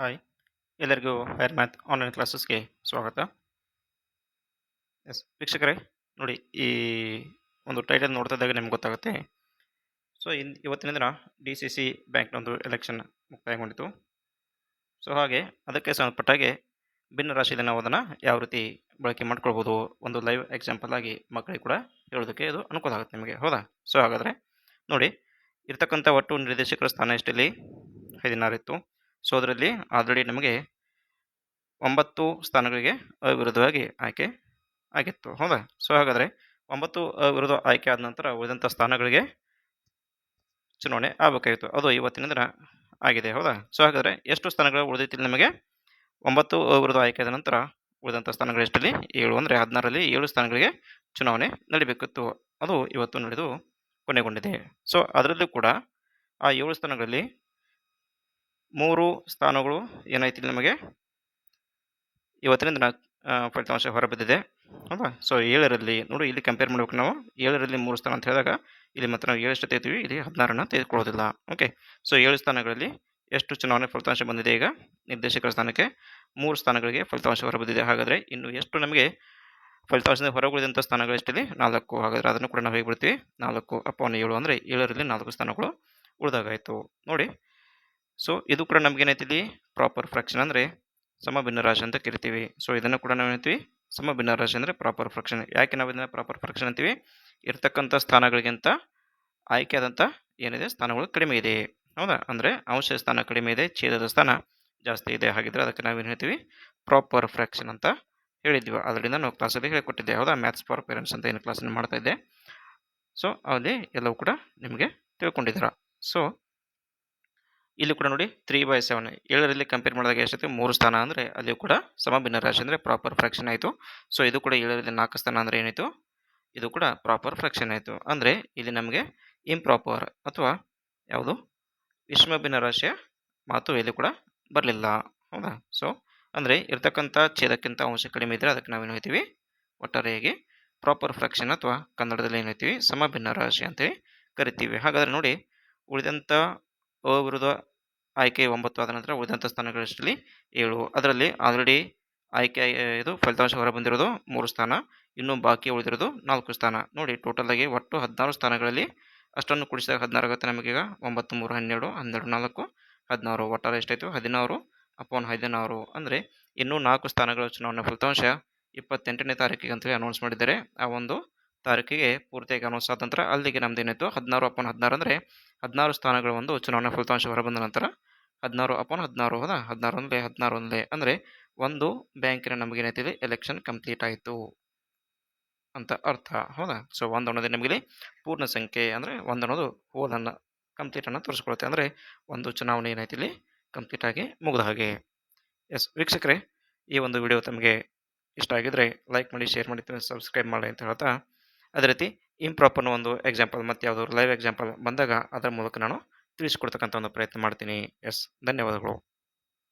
Hi ಎಲ್ಲರಿಗೂ hire math online ಕ್ಲಾಸಸ್ಗೆ ಸ್ವಾಗತ. S ವೀಕ್ಷಕರೇ, ನೋಡಿ, ಈ ಒಂದು ಟೈಟಲ್ ನೋಡ್ತಾ ಇದ್ದಾಗ ನಿಮ್ಗೆ ಗೊತ್ತಾಗುತ್ತೆ. ಸೊ ಇನ್, ಇವತ್ತಿನ ದಿನ ಡಿ ಸಿ ಸಿ ಬ್ಯಾಂಕ್ನ ಒಂದು ಎಲೆಕ್ಷನ್ ಮುಕ್ತಾಯಗೊಂಡಿತು. ಸೊ ಹಾಗೆ ಅದಕ್ಕೆ ಸಂಬಂಧಪಟ್ಟಾಗೆ ಭಿನ್ನ ರಾಶಿಯಲ್ಲಿ ನಾವು ಅದನ್ನು ಯಾವ ರೀತಿ ಬಳಕೆ ಮಾಡ್ಕೊಳ್ಬೋದು ಒಂದು ಲೈವ್ ಎಕ್ಸಾಂಪಲ್ ಆಗಿ ಮಕ್ಕಳಿಗೆ ಕೂಡ ಹೇಳೋದಕ್ಕೆ ಇದು ಅನುಕೂಲ ಆಗುತ್ತೆ ನಿಮಗೆ, ಹೌದಾ? ಸೊ ಹಾಗಾದರೆ ನೋಡಿ, ಇರ್ತಕ್ಕಂಥ ಒಟ್ಟು ನಿರ್ದೇಶಕರ ಸ್ಥಾನ ಎಷ್ಟಿಲ್ಲಿ? ಹದಿನಾರು ಇತ್ತು ಸೊ, ಅದರಲ್ಲಿ ಆಲ್ರೆಡಿ ನಮಗೆ ಒಂಬತ್ತು ಸ್ಥಾನಗಳಿಗೆ ಅವಿರುದ್ಧವಾಗಿ ಆಯ್ಕೆ ಆಗಿತ್ತು. ಹೌದಾ? ಸೊ, ಹಾಗಾದರೆ ಒಂಬತ್ತು ಅವಿರುದ್ಧ ಆಯ್ಕೆ ಆದ ನಂತರ ಉಳಿದಂಥ ಸ್ಥಾನಗಳಿಗೆ ಚುನಾವಣೆ ಆಗಬೇಕಾಗಿತ್ತು. ಅದು ಇವತ್ತಿನ ದಿನ ಆಗಿದೆ. ಹೌದಾ? ಸೊ, ಹಾಗಾದರೆ ಎಷ್ಟು ಸ್ಥಾನಗಳು ಉಳಿದೈತಿ ನಮಗೆ? ಒಂಬತ್ತು ಅವಿರುದ್ಧ ಆಯ್ಕೆ ಆದ ನಂತರ ಉಳಿದಂಥ ಸ್ಥಾನಗಳು ಎಷ್ಟಲ್ಲಿ? ಏಳು ಅಂದರೆ ಹದಿನಾರರಲ್ಲಿ ಏಳು ಸ್ಥಾನಗಳಿಗೆ ಚುನಾವಣೆ ನಡೀಬೇಕಿತ್ತು. ಅದು ಇವತ್ತು ನಡೆದು ಕೊನೆಗೊಂಡಿದೆ. ಸೊ, ಅದರಲ್ಲೂ ಕೂಡ ಆ ಏಳು ಸ್ಥಾನಗಳಲ್ಲಿ ಮೂರು ಸ್ಥಾನಗಳು ಏನಾಯ್ತು ನಮಗೆ? ಆ, ಫಲಿತಾಂಶ ಹೊರಬಿದ್ದಿದೆ. ಹೌದಾ? ಸೊ ಏಳರಲ್ಲಿ ನೋಡಿ ಇಲ್ಲಿ ಕಂಪೇರ್ ಮಾಡ್ಬೇಕು ನಾವು. ಏಳರಲ್ಲಿ ಮೂರು ಸ್ಥಾನ ಅಂತ ಹೇಳಿದಾಗ ಇಲ್ಲಿ ಮಾತ್ರ ನಾವು ಏಳಷ್ಟು ತೆಗಿತೀವಿ ಇಲ್ಲಿ ಹದಿನಾರನ್ನು ತೆಗೆದುಕೊಳ್ಳೋದಿಲ್ಲ. ಓಕೆ ಸೊ ಏಳು ಸ್ಥಾನಗಳಲ್ಲಿ ಎಷ್ಟು ಚುನಾವಣೆ ಫಲಿತಾಂಶ ಬಂದಿದೆ ಈಗ? ನಿರ್ದೇಶಕರ ಸ್ಥಾನಕ್ಕೆ ಮೂರು ಸ್ಥಾನಗಳಿಗೆ ಫಲಿತಾಂಶ ಹೊರಬಿದ್ದಿದೆ. ಹಾಗಾದರೆ ಇನ್ನು ಎಷ್ಟು ನಮಗೆ ಫಲಿತಾಂಶದಿಂದ ಹೊರಗುಳಿದಂಥ ಸ್ಥಾನಗಳು ಎಷ್ಟಿದೆ ನಾಲ್ಕು. ಹಾಗಾದರೆ ಅದನ್ನು ಕೂಡ ನಾವು ಹೇಗೆ ಬಿಡ್ತೀವಿ? ನಾಲ್ಕು ಅಪ್ಪವನ್ನು ಏಳು. ಅಂದರೆ ಏಳರಲ್ಲಿ ನಾಲ್ಕು ಸ್ಥಾನಗಳು ಉಳಿದಾಗಾಯಿತು. ನೋಡಿ ಸೊ ಇದು ಕೂಡ ನಮಗೇನೈತಿ ಇಲ್ಲಿ? ಪ್ರಾಪರ್ ಫ್ರಾಕ್ಷನ್ ಅಂದರೆ ಸಮಭಿನ್ನ ರಾಶಿ ಅಂತ ಕರಿತೀವಿ. ಸೊ ಇದನ್ನು ಕೂಡ ನಾವು ಏನಂತೀವಿ? ಸಮಭಿನ್ನ ರಾಶಿ ಅಂದರೆ ಪ್ರಾಪರ್ ಫ್ರಾಕ್ಷನ್ ಯಾಕೆ ನಾವು ಇದನ್ನು ಪ್ರಾಪರ್ ಫ್ರಾಕ್ಷನ್ ಅಂತೀವಿ? ಇರ್ತಕ್ಕಂಥ ಸ್ಥಾನಗಳಿಗಿಂತ ಆಯ್ಕೆಯಾದಂಥ ಏನಿದೆ? ಸ್ಥಾನಗಳು ಕಡಿಮೆ ಇದೆ. ಹೌದಾ? ಅಂದರೆ ಅಂಶ ಸ್ಥಾನ ಕಡಿಮೆ ಇದೆ, ಛೇದದ ಸ್ಥಾನ ಜಾಸ್ತಿ ಇದೆ. ಹಾಗಿದ್ರೆ ಅದಕ್ಕೆ ನಾವೇನು ಹೇಳ್ತೀವಿ? ಪ್ರಾಪರ್ ಫ್ರಾಕ್ಷನ್ ಅಂತ ಹೇಳಿದ್ವಿ. ಅದರಿಂದ ನಾವು ಕ್ಲಾಸಲ್ಲಿ ಹೇಳಿಕೊಟ್ಟಿದ್ದೆ. ಹೌದಾ? ಮ್ಯಾಥ್ಸ್ ಫಾರ್ ಪೇರೆಂಟ್ಸ್ ಅಂತ ಏನು ಕ್ಲಾಸನ್ನು ಮಾಡ್ತಾ ಇದ್ದೆ. ಸೊ ಅಲ್ಲಿ ಎಲ್ಲವೂ ಕೂಡ ನಿಮಗೆ ತಿಳ್ಕೊಂಡಿದ್ದೀರಾ. ಸೊ ಇಲ್ಲಿ ಕೂಡ ನೋಡಿ ತ್ರೀ ಬೈ ಸೆವೆನ್ ಏಳರಲ್ಲಿ ಕಂಪೇರ್ ಮಾಡಿದಾಗ ಎಷ್ಟೈತೆ ಮೂರು ಸ್ಥಾನ ಅಂದರೆ ಅಲ್ಲಿ ಕೂಡ ಸಮಭಿನ್ನ ರಾಶಿ ಅಂದರೆ ಪ್ರಾಪರ್ ಫ್ರಾಕ್ಷನ್ ಆಯಿತು. ಸೊ ಇದು ಕೂಡ ಏಳರಲ್ಲಿ ನಾಲ್ಕು ಸ್ಥಾನ ಅಂದರೆ ಏನಾಯಿತು? ಇದು ಕೂಡ ಪ್ರಾಪರ್ ಫ್ರಾಕ್ಷನ್ ಆಯಿತು. ಅಂದರೆ ಇಲ್ಲಿ ನಮಗೆ ಇಂಪ್ರಾಪರ್ ಅಥವಾ ಯಾವುದು? ವಿಷಮಭಿನ್ನ ರಾಶಿಯ ಮಾತು ಇಲ್ಲಿ ಕೂಡ ಬರಲಿಲ್ಲ. ಹೌದಾ? ಸೊ ಅಂದರೆ ಇರ್ತಕ್ಕಂಥ ಛೇದಕ್ಕಿಂತ ಅಂಶ ಕಡಿಮೆ ಇದ್ದರೆ ಅದಕ್ಕೆ ನಾವೇನು ಹೇಳ್ತೀವಿ? ಒಟ್ಟಾರೆಯಾಗಿ ಪ್ರಾಪರ್ ಫ್ರಾಕ್ಷನ್ ಅಥವಾ ಕನ್ನಡದಲ್ಲಿ ಏನು ಹೇಳ್ತೀವಿ? ಸಮಭಿನ್ನ ರಾಶಿ ಅಂತೇಳಿ ಕರಿತೀವಿ. ಹಾಗಾದರೆ ನೋಡಿ ಉಳಿದಂಥ ಅವಿರುದ್ಧ ಆಯ್ಕೆ ಒಂಬತ್ತು ಆದ ನಂತರ ಉಳಿದಂಥ ಸ್ಥಾನಗಳಷ್ಟರಲ್ಲಿ ಏಳು. ಅದರಲ್ಲಿ ಆಲ್ರೆಡಿ ಆಯ್ಕೆ ಇದು ಫಲಿತಾಂಶ ಹೊರಬಂದಿರೋದು ಮೂರು ಸ್ಥಾನ, ಇನ್ನೂ ಬಾಕಿ ಉಳಿದಿರೋದು ನಾಲ್ಕು ಸ್ಥಾನ. ನೋಡಿ ಟೋಟಲಾಗಿ ಒಟ್ಟು ಹದಿನಾರು ಸ್ಥಾನಗಳಲ್ಲಿ ಅಷ್ಟನ್ನು ಕುಡಿಸಿದಾಗ ಹದಿನಾರು ಆಗುತ್ತೆ ನಮಗೀಗ. ಒಂಬತ್ತು, ಮೂರು, ಹನ್ನೆರಡು ಹನ್ನೆರಡು, ನಾಲ್ಕು, ಹದಿನಾರು. ಒಟ್ಟಾರೆ ಎಷ್ಟಾಯಿತು? ಹದಿನಾರು ಅಪೋನ್ ಹದಿನಾರು. ಅಂದರೆ ಇನ್ನೂ ನಾಲ್ಕು ಸ್ಥಾನಗಳ ಚುನಾವಣೆ ಫಲಿತಾಂಶ ಇಪ್ಪತ್ತೆಂಟನೇ ತಾರೀಕಿಗೆ ಅಂತೇಳಿ ಅನೌನ್ಸ್ ಮಾಡಿದ್ದಾರೆ. ಆ ಒಂದು ತಾರೀಕಿಗೆ ಪೂರ್ತಿಯಾಗಿ ಅನೌನ್ಸ್ ಆದ ನಂತರ ಅಲ್ಲಿಗೆ ನಮ್ದು ಏನಾಯಿತು ಹದಿನಾರು ಅಪೋನ್ ಹದಿನಾರು. ಅಂದರೆ ಹದಿನಾರು ಸ್ಥಾನಗಳ ಒಂದು ಚುನಾವಣಾ ಫಲಿತಾಂಶ ಹೊರಬಂದ ನಂತರ ಹದಿನಾರು ಅಪಾನ್ ಹದಿನಾರು ಹೌದಾ? ಹದಿನಾರು ಒಂದಲೇ ಹದಿನಾರು ಒಂದಲೇ ಅಂದರೆ ಒಂದು ಬ್ಯಾಂಕಿನ ನಮಗೇನೈತಿದೆ ಎಲೆಕ್ಷನ್ ಕಂಪ್ಲೀಟ್ ಆಯಿತು ಅಂತ ಅರ್ಥ. ಹೌದಾ? ಸೊ ಒಂದು ಅನ್ನೋದೇ ನಮಗೆ ಪೂರ್ಣ ಸಂಖ್ಯೆ ಅಂದರೆ ಒಂದು ಅನ್ನೋದು ಹೋಲನ್ನು ಕಂಪ್ಲೀಟನ್ನು ತೋರಿಸ್ಕೊಳುತ್ತೆ. ಅಂದರೆ ಒಂದು ಚುನಾವಣೆ ಏನೈತಿ ಇಲ್ಲಿ? ಕಂಪ್ಲೀಟ್ ಆಗಿ ಮುಗಿದ ಹಾಗೆ. ಎಸ್ ವೀಕ್ಷಕರೇ, ಈ ಒಂದು ವಿಡಿಯೋ ತಮಗೆ ಇಷ್ಟ ಆಗಿದ್ರೆ ಲೈಕ್ ಮಾಡಿ ಶೇರ್ ಮಾಡಿ ಸಬ್ಸ್ಕ್ರೈಬ್ ಮಾಡಿ ಅಂತ ಹೇಳ್ತಾ. ಅದೇ ರೀತಿ ಇಂಪ್ರಾಪರ್ನ ಒಂದು ಎಕ್ಸಾಂಪಲ್ ಮತ್ತು ಯಾವುದಾದ್ರು ಲೈವ್ ಎಕ್ಸಾಂಪಲ್ ಬಂದಾಗ ಅದರ ಮೂಲಕ ನಾನು ತಿಳಿಸ್ಕೊಡ್ತಕ್ಕಂಥ ಒಂದು ಪ್ರಯತ್ನ ಮಾಡ್ತೀನಿ. ಎಸ್ ಧನ್ಯವಾದಗಳು.